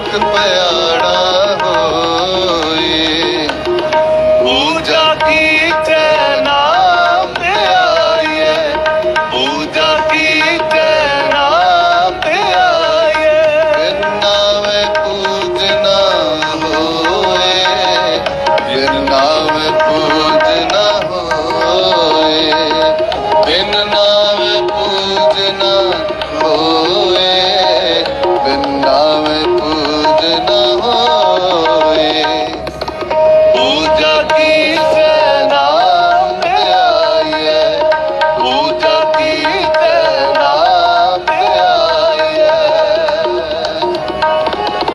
ਲੋਕ ਪਿਆੜਾ ਹੋਏ। ਪੂਜਾ ਕੀ Oh.